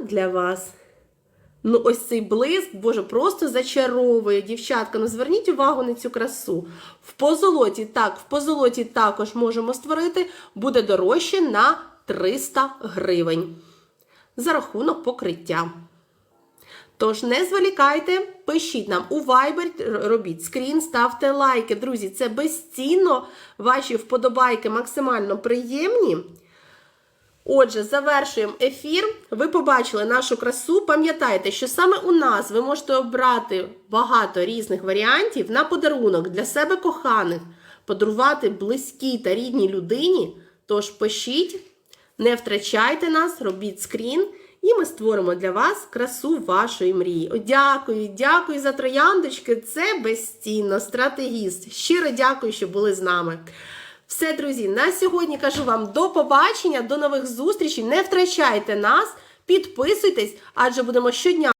для вас. Ну, ось цей блиск, боже, просто зачаровує. Дівчатка, ну зверніть увагу на цю красу. В позолоті, так, в позолоті також можемо створити, буде дорожче на 300 гривень за рахунок покриття. Тож не зволікайте, пишіть нам у Viber, робіть скрін, ставте лайки. Друзі, це безцінно. Ваші вподобайки максимально приємні. Отже, завершуємо ефір. Ви побачили нашу красу. Пам'ятайте, що саме у нас ви можете обрати багато різних варіантів на подарунок для себе коханих, подарувати близькій та рідній людині. Тож пишіть, не втрачайте нас, робіть скрін, і ми створимо для вас красу вашої мрії. О, дякую, дякую за трояндочки. Це безцінно, стратегіст. Щиро дякую, що були з нами. Все, друзі, на сьогодні кажу вам до побачення, до нових зустрічей. Не втрачайте нас, підписуйтесь, адже будемо щодня.